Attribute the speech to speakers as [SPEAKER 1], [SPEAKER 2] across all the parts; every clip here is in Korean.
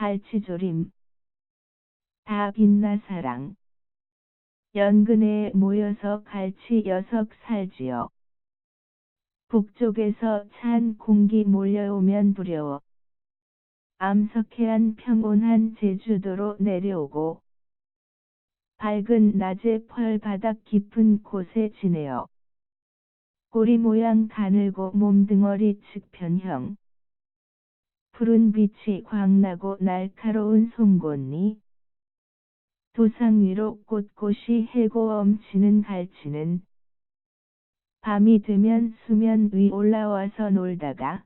[SPEAKER 1] 갈치조림 다 빛나 사랑 연근에 모여서 갈치 여석 살지요. 북쪽에서 찬 공기 몰려오면 두려워. 암석해안 평온한 제주도로 내려오고 밝은 낮에 펄바닥 깊은 곳에 지내어 꼬리 모양 가늘고 몸등어리 측편형 푸른 빛이 광나고 날카로운 송곳니 도상 위로 꼿꼿이 해고 엄치는 갈치는 밤이 되면 수면 위 올라와서 놀다가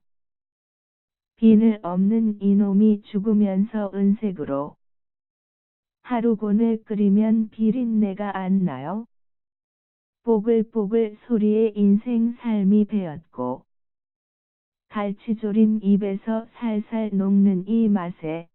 [SPEAKER 1] 비늘 없는 이놈이 죽으면서 은색으로 하루곤을 끓이면 비린내가 안 나요. 뽀글뽀글 소리에 인생 삶이 배었고 갈치조림 입에서 살살 녹는 이 맛에